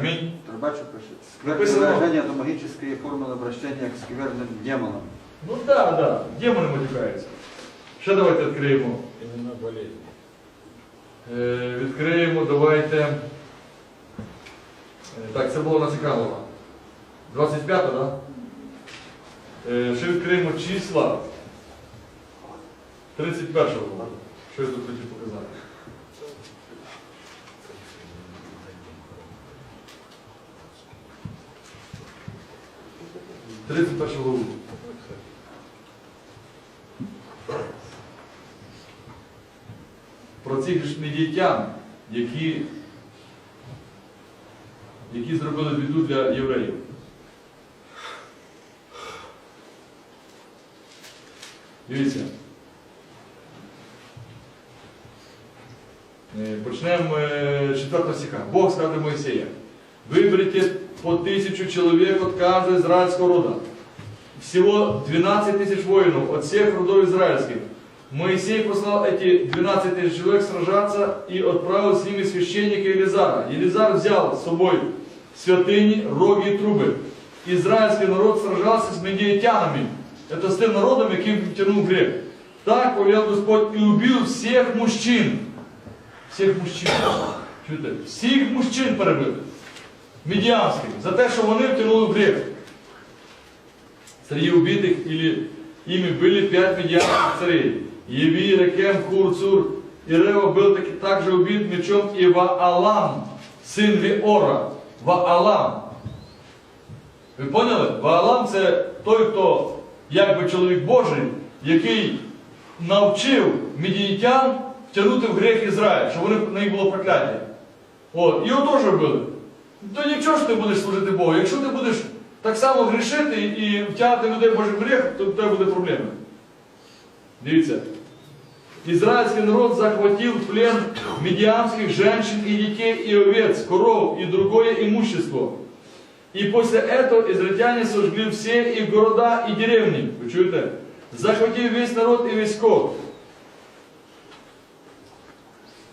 Аминь. Трубачу пишет. Скверное Написано. выражение, это магические формулы обращения к скверным демонам. Ну так, да, да. демони матюкаються. Ще давайте відкриємо. Именно болезнь. Е, відкриємо, давайте. Е, Так, це було на Цікавого. 25, так? Да? Е, ще відкриємо числа 31-го. Що я тут хотів показати? Тридцять першого главу. Про цих ж які, які зробили біду для євреїв. Дивіться. Е, Почнемо е, з 4 стиха. Бог сказав Моїсея, виберите по тысячу человек от каждого израильского рода. Всего 12 тысяч воинов от всех родов израильских. Моисей послал эти 12 тысяч человек сражаться и отправил с ними священника Елизара. Елизар взял с собой святыни, роги и трубы. Израильский народ сражался с медиатянами. Это с тем народом, яким тянул грех. Так повел Господь и убил всех мужчин. Всех мужчин. Чуєте? Всіх мужчин перебив. Медіанських. За те, що вони втягнули в грех. Среди убитых или ими были пять медианских царей. Еви, Рекем, Хур, Цур. И Рева был таки также убит мечом и Ваалам, сын Виора. Ваалам. Ви поняли? Ваалам це той, хто якби чоловік Божий, який навчив медіїтян втягнути в грех Ізраїль, щоб вони, на них було прокляття. От, його теж били. То нічого ж ти будеш служити Богу. Якщо ти будеш так само грішити і втягати людей в Божий грех, то в тебе буде проблема. Дивіться. Израильский народ захватил в плен медиамских женщин и детей, и овец, коров, и другое имущество. И после этого израильтяне сожгли все их города и деревни. Вы чуете? Захватив весь народ и весь скот.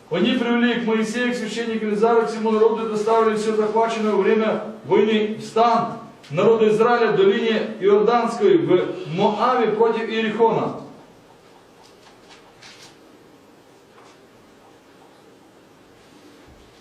Они привели к Моисею, к священнику Елизару, к всему народу и доставили все захваченное во время войны в стан народа Израиля в долине Иорданской, в Моаве против Иерихона.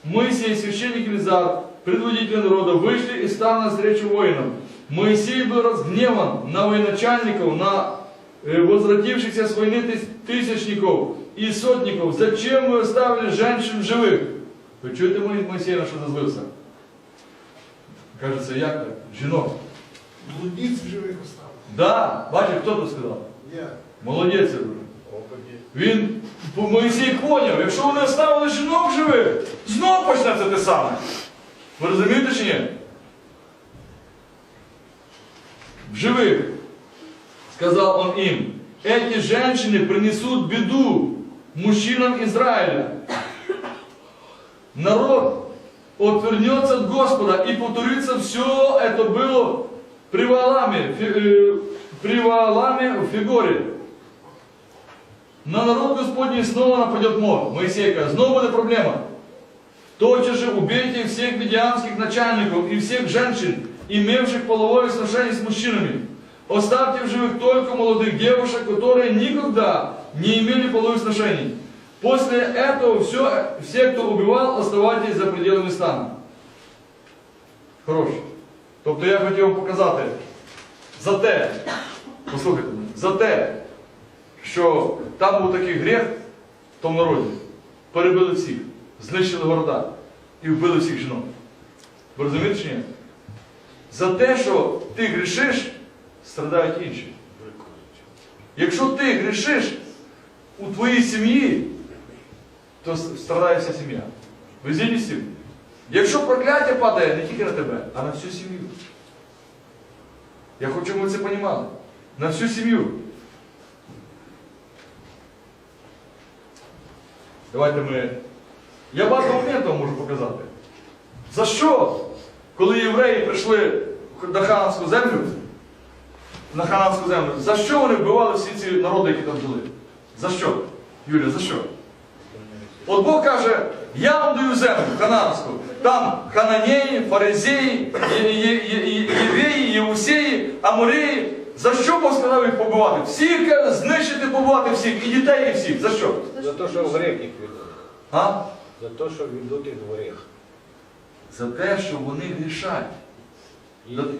Моисей, священник Елизар, предводитель народа, вышли и стали навстречу воинам. Моисей был разгневан на военачальников, на э, возвратившихся с войны тыс- тысячников и сотников. Зачем вы оставили женщин живых? Ви чуєте Мой- Моисей на що зазлився? Кажеться, як так? Жінок. Блудниць в живих оставив. Да, бачиш, хто тут сказав? Я. Молодець, я дуже. Опыте. Він по- Моїсей поняв, якщо вони оставили жінок живих, знов почнеться те саме. Ви розумієте чи ні? В живых, сказал он им, эти женщины принесут беду Мужчинам Израиля. Народ отвернется от Господа и повторится все это было при Вааламе, Фи- э, при Вааламе в Фигоре. На народ Господний снова нападет мор. Моисей говорит, снова будет проблема. Тотчас же убейте всех медианских начальников и всех женщин, имевших половое сношение с мужчинами. Оставьте в живых только молодых девушек, которые никогда не имели половых сношений. После этого все, все, кто убивал, оставайтесь за пределами стана. Хорош. Тобто я хотів вам показати за те, послухайте за те, що там був такий гріх в тому народі. Перебили всіх, знищили города і вбили всіх жінок. Ви розумієте чи ні? За те, що ти грішиш, страдають інші. Якщо ти грішиш у твоїй сім'ї, то страдає вся сім'я. Ви згідні? Якщо прокляття падає не тільки на тебе, а на всю сім'ю. Я хочу, щоб ви це розуміли. На всю сім'ю. Давайте ми. Я багато моментів можу показати. За що? Коли євреї прийшли на хананську землю, на хананську землю, за що вони вбивали всі ці народи, які там жили? За що? Юля, за що? От Бог каже, я вам даю землю хананську. Там хананеї, фаризеї, євреї, євусеї, амореї. За що Бог сказав їх побивати? Всіх каже, знищити, побивати всіх, і дітей, і всіх. За що? За те, що в гріх їх ведуть. А? За те, що ведуть їх в гріх. За те, що вони грішать.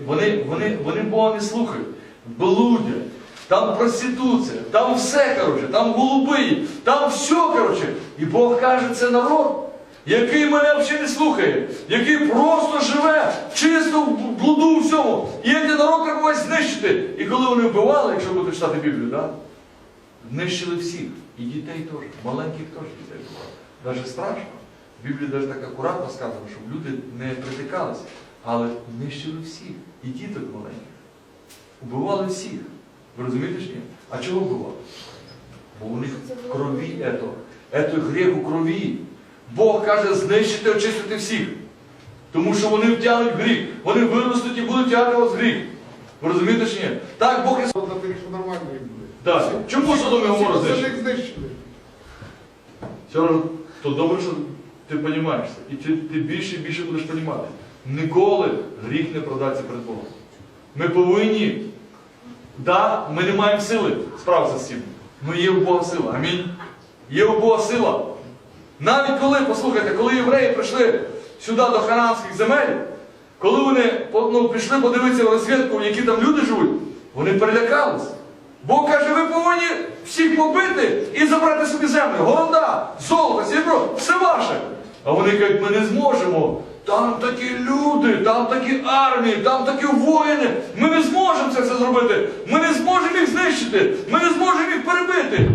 Вони, вони, вони Бога не слухають, блудять, там проституція, там все, коротше, там голуби, там все, коротше. І Бог каже, це народ, який мене взагалі не слухає, який просто живе, чисто в блуду у всьому. І цей народ треба знищити. І коли вони вбивали, якщо будете читати Біблію, да? знищили всіх. І дітей теж, маленьких теж дітей вбивали. Навіть страшно. В Біблії навіть так акуратно сказано, щоб люди не притикалися. Але нищили всіх. І діток маленьких. Убивали всіх. Ви розумієте чи ні? А чого вбивали? Бо у них в крові ето. Ето гріх у крові. Бог каже знищити, очистити всіх. Тому що вони втягнуть гріх. Вони виростуть і будуть тягнути вас гріх. Ви розумієте чи ні? Так Бог і нормально їм буде. Далі. Чому Содом і Гоморра Це знищили? Все одно, то добре, що ти розумієшся. І ти, ти більше і більше будеш розуміти. Ніколи гріх не продається перед Богом. Ми повинні, да, ми не маємо сили справитися з цим. але є у Бога сила. Амінь. Є у Бога сила. Навіть коли, послухайте, коли євреї прийшли сюди до хананських земель, коли вони ну, пішли подивитися в розвідку, які там люди живуть, вони перелякались. Бог каже, ви повинні всіх побити і забрати собі землю. Города, золото, срібро, все ваше. А вони кажуть, ми не зможемо. Там такі люди, там такі армії, там такі воїни. Ми не зможемо це все зробити. Ми не зможемо їх знищити. Ми не зможемо їх перебити.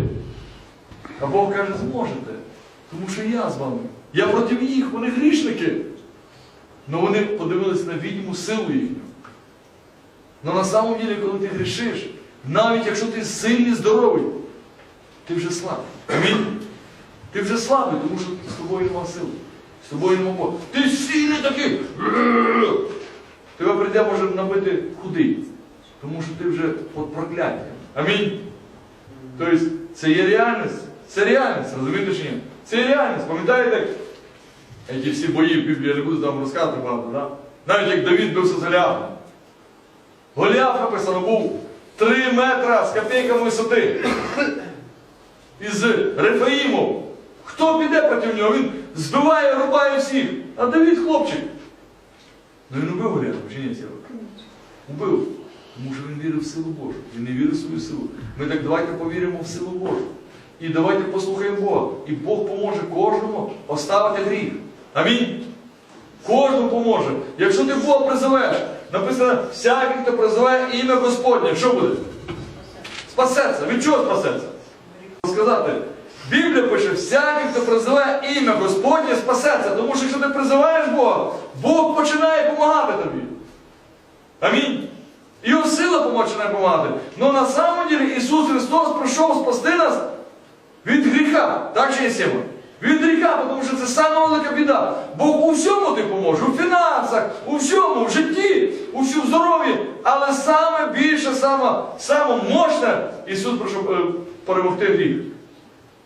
А Бог каже, зможете. Тому що я з вами. Я проти їх, вони грішники. Ну вони подивилися на відьму силу їхню. Ну на самом деле, коли ти грішиш, навіть якщо ти сильний, здоровий, ти вже слабий. Амінь. Ти вже слабий, тому що з тобою нема сили. З тобою нема Бога. Ти сильний такий. Тебе прийде, може набити худий. Тому що ти вже під прокляттям. Амінь. Тобто це є реальність. Це реальність, розумієте чи ні? Це є реальність. Пам'ятаєте, ці всі бої в Біблії, я не буду там розказувати багато, да? навіть як Давід бився з Голіафом. Голіаф написано був 3 метра з копійками висоти. Із Рефаїму. Хто піде проти нього? Він збиває, рубає всіх. А Давід хлопчик. Ну він убив Голіафа, чи ні, Сєва? Убив. Тому що він вірив в силу Божу. Він не вірив в свою силу. Ми так давайте повіримо в силу Божу. І давайте послухаємо Бога. І Бог поможе кожному оставити гріх. Амінь. Кожному поможе. Якщо ти Бога призовеш, написано, всякий, хто призиває ім'я Господнє, що буде? Спасеться. Від чого спасеться? Сказати, Біблія пише, всякий, хто призиває ім'я Господнє, спасеться. Тому що якщо ти призиваєш Бога, Бог починає допомагати тобі. Амінь. Його сила починає допомагати. Но на самом деле Ісус Христос прийшов спасти нас від гріха. Так чи є? Від гріха, тому що це сама велика біда. Бог у всьому ти поможе, у фінансах, у всьому, в житті, у всьому здоров'ї. Але саме більше, саме, саме мощне Ісус прийшов е, перемогти гріх.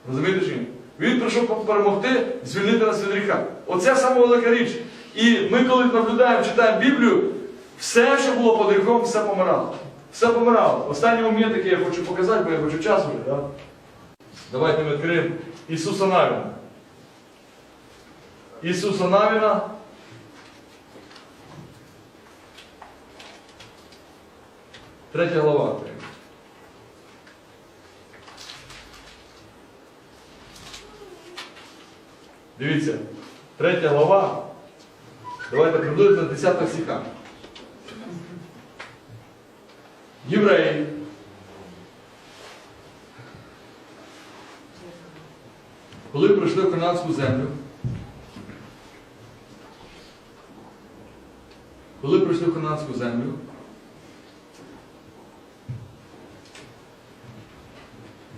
Розумієте ні? Він прийшов перемогти, звільнити нас від гріха. Оце саме велика річ. І ми, коли наблюдаємо, читаємо Біблію, все, що було під гріхом, все помирало. Все помирало. Останній момент, який я хочу показати, бо я хочу час вже. Да? Давайте ми відкриємо Ісуса Навіна. Ісуса Навіна. Третя глава. Дивіться, третя глава. Давайте приблизно 10 стиха. Євреї. Коли прийшли в Канадську землю, коли прийшли в Канадську землю,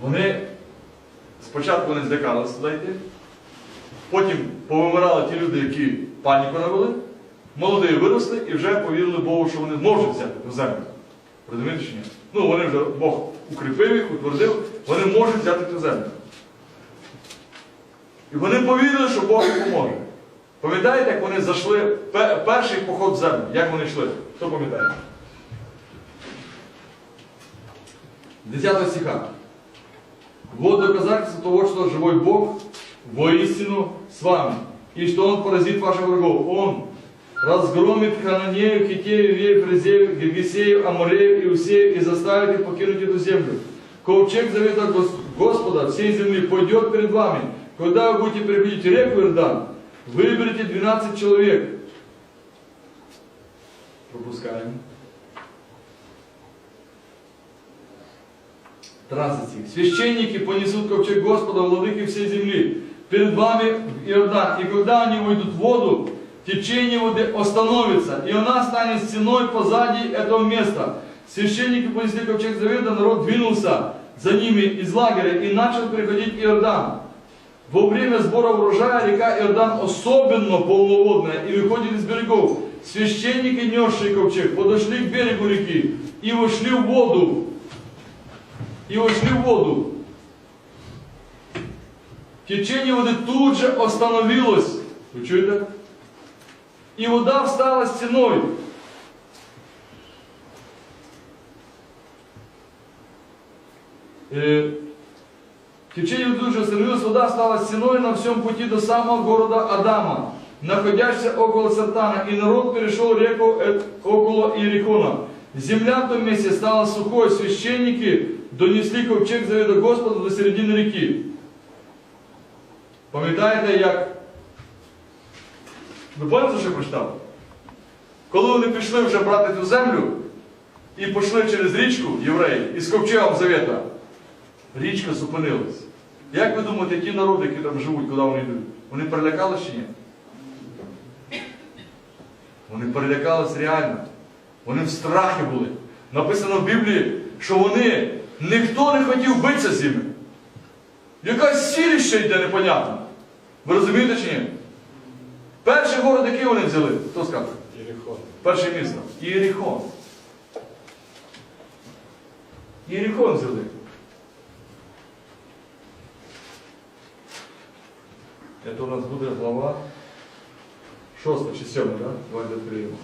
вони спочатку не злякалися туди йти, потім повимирали ті люди, які паніку навели, молоді виросли і вже повірили Богу, що вони зможуть взяти ту землю. Розумієте чи ні? Ну, вони вже Бог укріпив їх, утвердив, вони можуть взяти ту землю. І вони повірили, що Бог їм поможе. Пам'ятаєте, як вони зайшли перший поход в землю? Як вони йшли? Хто пам'ятає? 10 стиха. Вот доказательство того, что живой Бог воистину с вами, и что Он поразит ваших врагов. Он разгромит Хананеев, Хитеев, Веев, Резеев, Гергесеев, Амореев, Иусеев и заставит их покинуть эту землю. Ковчег завета Гос- Господа всей земли пойдет перед вами. Когда вы будете переходить реку Иордан, выберите 12 человек. Пропускаем. 13 стих. Священники понесут ковчег Господа, владыки всей земли, перед вами Иордан. И когда они войдут в воду, течение воды остановится, и она станет стеной позади этого места. Священники понесли ковчег завета, народ двинулся за ними из лагеря и начал переходить Иордан. Во время сбора урожая река Иордан особенно полноводная и выходит из берегов. Священники, несшие ковчег, подошли к берегу реки и вошли в воду. И вошли в воду. Течение воды тут же остановилось. Вы чуете? И вода встала стеной. Э, Течение тут же остановилось, вода стала стеной на всем пути до самого города Адама, находящегося около Сартана, и народ перешел реку около Иерихона. Земля в том месте стала сухой, священники донесли ковчег завета Господа до середини реки. Пам'ятаєте, як? Ви пам'ятаєте, що прочитав? Коли вони пішли вже брати ту землю і пішли через річку євреї із ковчегом завета, річка зупинилась. Як ви думаєте, ті народи, які там живуть, куди вони йдуть? Вони перелякались чи ні? Вони перелякались реально. Вони в страхі були. Написано в Біблії, що вони ніхто не хотів битися з ними. Якась сіліще йде непонятно. Ви розумієте чи ні? Перший город, який вони взяли? Хто скаже? Єрихон. Перше місто. Ієріхон. Ієріхон взяли. Це у нас буде глава 6 чи 7, да? Давайте відкриємо.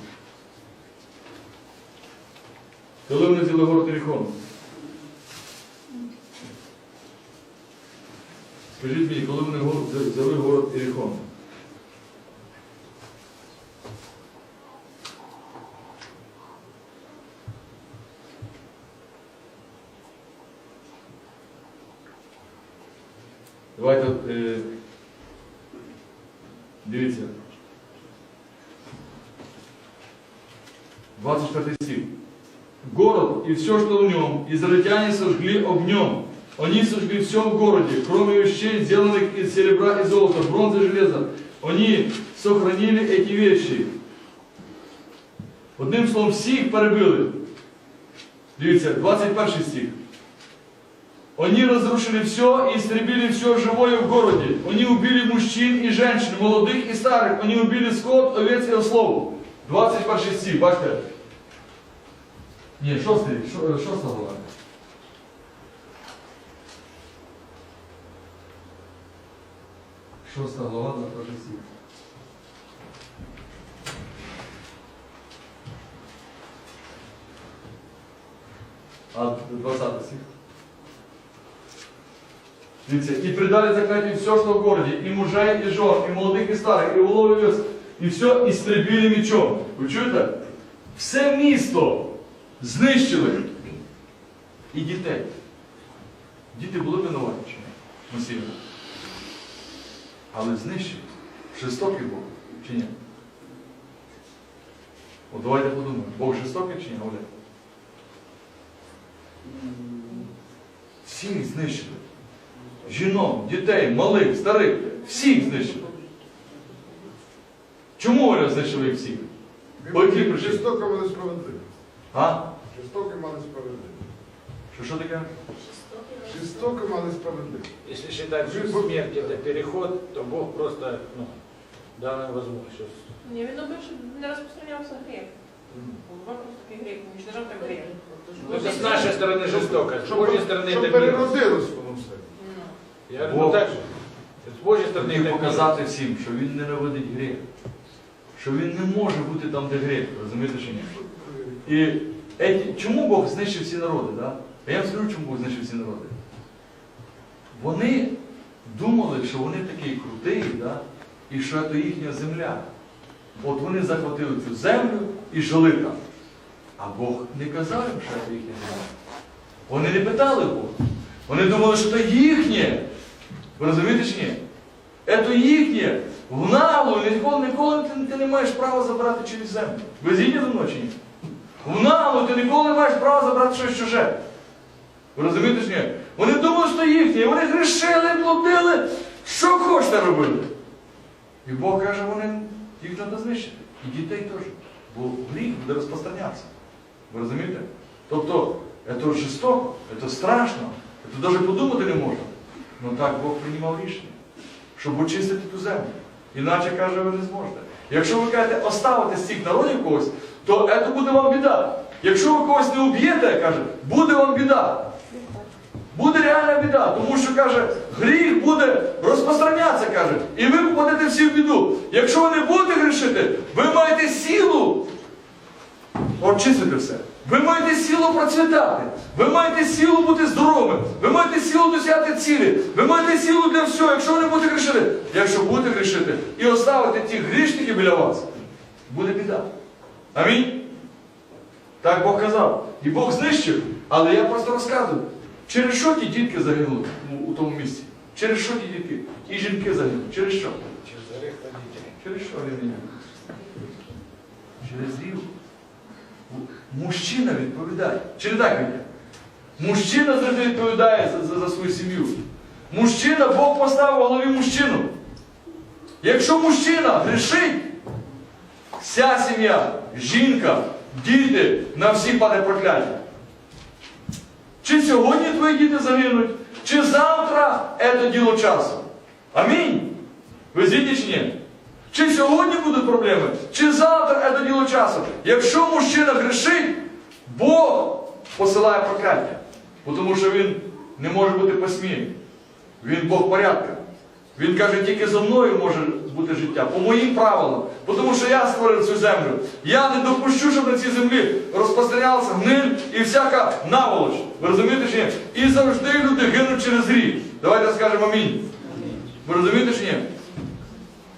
Коли вони взяли город Ієріхон? Скажіть мені, коли вони взяли город Ієріхон? Давайте, е, дивіться. 24 стих. Город и все, что в нем, израильтяне сожгли огнем. Они сожгли все в городе, кроме вещей, сделанных из серебра и золота, бронзы и железа. Они сохранили эти вещи. Одним словом, всіх перебили. Дивіться, 21 стих. Они разрушили все и истребили все живое в городе. Они убили мужчин и женщин, молодых и старых. Они убили скот, овец и ослов. 21 стих, бачите? Ні, шостий, шо- шоста глава. Шоста глава, 21 стих. А 20 стих. Дивіться, і придали закляттю все, що в городі, і мужей, і жон, і молодих, і старих, і волов, і овець, і все істребили мечом. Ви чуєте? Все місто знищили. І дітей. Діти були винуваті чи ні? Масивно. Але знищили. Жорстокий Бог, чи ні? От давайте подумаємо, Бог жорстокий чи ні, Оля? Всіх знищили. Жінок, дітей, малих, старих, всіх знищили. Чому Оля знищили всіх? По якій причині? Жорстоко мали справедливо. А? Жорстоко мали справедливо. Що, що таке? Жорстоко мали справедливо. Если считать, что смерть это переход, то Бог просто ну, дал им возможность. Ні, він робив, щоб не розпространявся гріх. Голова просто такий гріх, уничтожав так гріх. Ну, это с нашей стороны жестоко, с Щоб, Божьей стороны щоб это милость. переродилось воно все. Ну. Я говорю, Бог. ну так же. З Божої сторони Хотів так показати всім, що він ненавидить гріх. Що він не може бути там, де гріх, розумієте чи ні? І еті- чому Бог знищив всі народи? Да? А я вам скажу, чому знищив всі народи. Вони думали, що вони такий крутий, да? і що це їхня земля. От вони захватили цю землю і жили там. А Бог не казав їм, що це їхня земля. Вони не питали Бога. Вони думали, що це їхнє. Ви розумієте чи ні? Це їхнє. В наглу ніколи, ніколи ти, ти не маєш права забрати через землю. Ви згідні зі мною чи ні? Ти ніколи не маєш права забрати щось чуже. Ви розумієте чи ні? Вони думали, що це їхнє. Вони грішили, плодили, що хочете робили. І Бог каже, вони їх треба знищити. І дітей теж. Бо гріх буде розпространятися. Ви розумієте? Тобто, це жорстоко, це страшно, це навіть подумати не можна. Ну так Бог приймав рішення, щоб очистити ту землю. Іначе каже, ви не зможете. Якщо ви кажете оставити з цих народів когось, то це буде вам біда. Якщо ви когось не уб'єте, каже, буде вам біда. Буде реальна біда, тому що каже, гріх буде розпространятися, каже, і ви попадете всі в біду. Якщо ви не будете грішити, ви маєте силу очистити все. Ви маєте силу процвітати. Ви маєте силу бути здоровими. Ви маєте силу досягти цілі. Ви маєте силу для всього, якщо ви не будете грішити. Якщо будете грішити і оставити ті грішники біля вас, буде біда. Амінь. Так Бог казав. І Бог знищив. Але я просто розказую, через що ті дітки загинули у, тому місці? Через що ті дітки? І жінки загинули. Через що? Через грех та дітей. Через що вони? Через гріх. Мужчина відповідає. Не так Вітя? Мужчина завжди відповідає за, за, за свою сім'ю. Мужчина, Бог поставив у голові мужчину. Якщо мужчина грішить, вся сім'я, жінка, діти на всі паде прокляття. Чи сьогодні твої діти загинуть, чи завтра це діло часу. Амінь. Ви згідні чи ні? Чи сьогодні будуть проблеми, чи завтра це діло часу. Якщо мужчина грішить, Бог посилає прокляття. Тому що він не може бути посмієм. Він Бог порядка. Він каже, тільки зо мною може бути життя, по моїм правилам. Бо Тому що я створив цю землю. Я не допущу, щоб на цій землі розпространялася гниль і всяка наволоч. Ви розумієте чи ні? І завжди люди гинуть через гріх. Давайте скажемо амінь. Ви розумієте чи ні?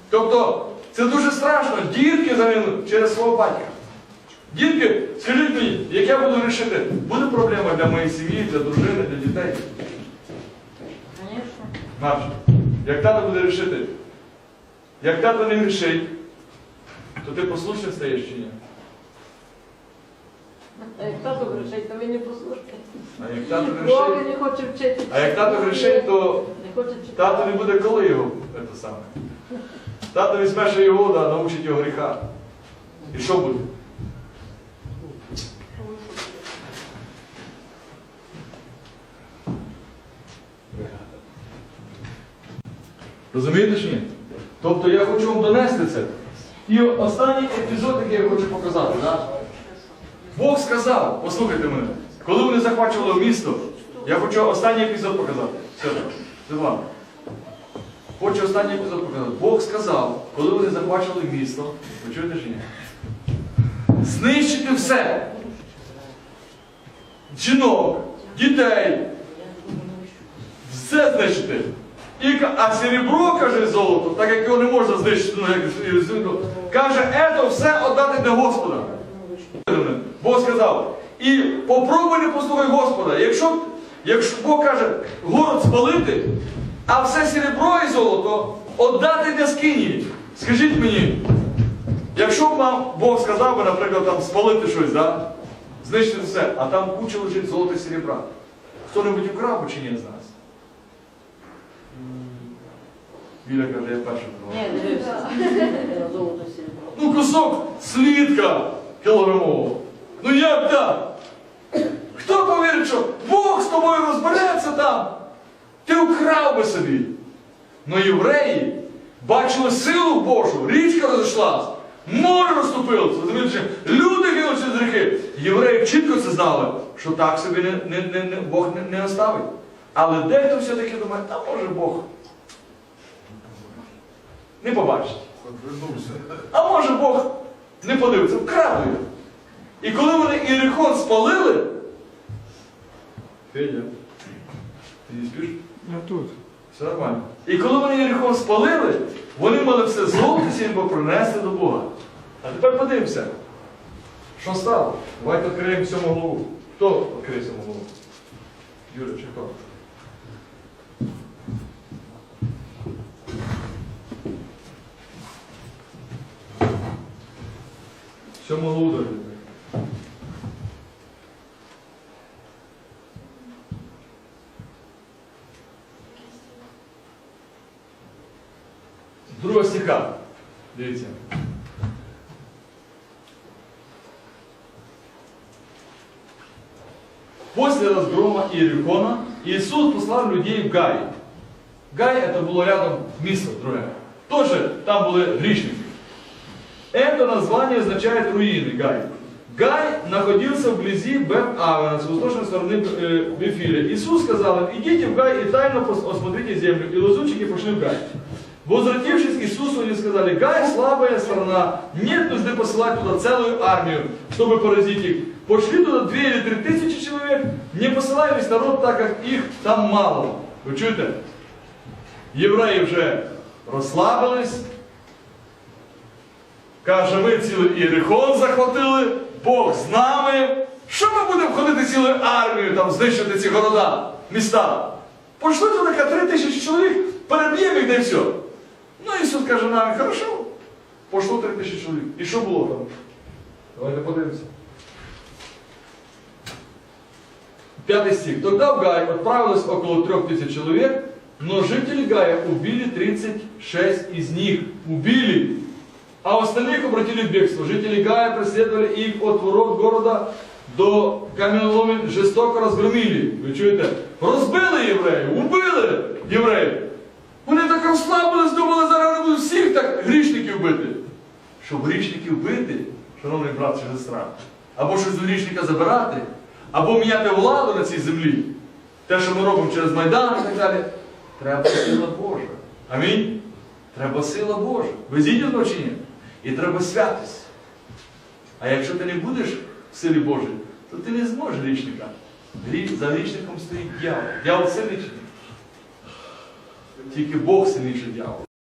Тобто, це дуже страшно. Дітки загинуть через свого батька. Дітки, скажіть мені, як я буду рішити, буде проблема для моєї сім'ї, для дружини, для дітей? Наш. Як тато буде рішити? Як тато не грішить, то ти послушним стаєш чи ні? А як тато грішить, то він не послухає. А як тато грішить, не хоче вчити. а як тато грішить, то Не хоче тато не буде коли його це саме. Тато візьме ще його, да, научить його гріха. І що буде? Розумієте чи ні? Тобто я хочу вам донести це. І останній епізод, який я хочу показати. Да? Бог сказав, послухайте мене, коли вони захвачували місто, я хочу останній епізод показати. Все, Світлана. Хочу останній епізод показати. Бог сказав, коли вони захвачували місто, ви чуєте чи ні? Знищити все. Жінок, дітей, все знищити. І, а серебро, каже золото, так як його не можна знищити, ну, каже, ето все віддати для Господа. Бог сказав, і попробуй не послухай Господа. Якщо, якщо Бог каже, город спалити, а все серебро і золото віддати для скині. Скажіть мені, якщо б нам Бог сказав би, наприклад, там спалити щось, да? знищити все, а там куча лежить золота і серебра. Хто-небудь украв чи ні з нас? Віля каже, я перший. Ні, дивився. Золото сіре. Ну, кусок слідка кілограмового. Ну як так? Хто повірить, що Бог з тобою розбереться там? Ти вкрав би собі. Ну євреї бачили силу Божу, річка розійшлась, море розступилося. Розумієте, люди гинуть через гріхи. Євреї чітко це знали, що так собі не, не, не, Бог не, не оставить. Але дехто все-таки думає, та може Бог не побачить. А може Бог не подивиться, вкрав його. І коли вони Єрихон спалили, Федя, ти не спиш? Я тут. Все нормально. І коли вони Єрихон спалили, вони мали все золото сім'я принести до Бога. А тепер подивимося, що стало? Давайте відкриємо сьому голову. Хто відкриє сьому голову? Юрій чи хто? З другого стиха. Дивіться. После разгрома Иерихона Иисус послал людей в Гай. Гай это было рядом место другое. Тоже там были грешники. Это название означает руины Гай. Гай находился вблизи Бет-Авена, с восточной стороны э, Вифиля. Иисус сказал им, идите в Гай и тайно пос- осмотрите землю. И лазутчики пошли в Гай. Возвратившись к Иисусу, они сказали, Гай слабая страна, нет нужды посылать туда целую армию, чтобы поразить их. Пошли туда две или три тысячи человек, не посылай весь народ, так как их там мало. Ви чуєте? Євреї вже розслабились, Каже, ми цілий Єрихон захватили, Бог з нами. Що ми будемо ходити цілою армією, там знищити ці города, міста? Пошли туди три тисячі чоловік, переб'ємо їх, де все. Ну Ісус каже нам, хорошо, пошло три тисячі чоловік. І що було там? Давайте подивимося. Пятый стих. Тогда в Гай отправилось около трех тысяч человек, но жители Гая убили 36 из них. Убили. А остальных обратили в бегство. Жители Гая преследовали их от ворот города до каменоломен, жестоко розгромили. Ви чуєте? Розбили євреїв, убили євреїв. Вони так розслабились, думали, зараз будуть всіх так грішників бити. Щоб грішників бити, шановний брат чи сестра, або щось з грішника забирати, або міняти владу на цій землі. Те, що ми робимо через Майдан і так далі, треба сила Божа. Амінь. Треба сила Божа. Ви зійдете чи ні? І треба святись. А якщо ти не будеш в силі Божій, то ти не зможеш річника. За річником стоїть дьявол. Дьявол сильніший. Тільки Бог сильніший дьявол.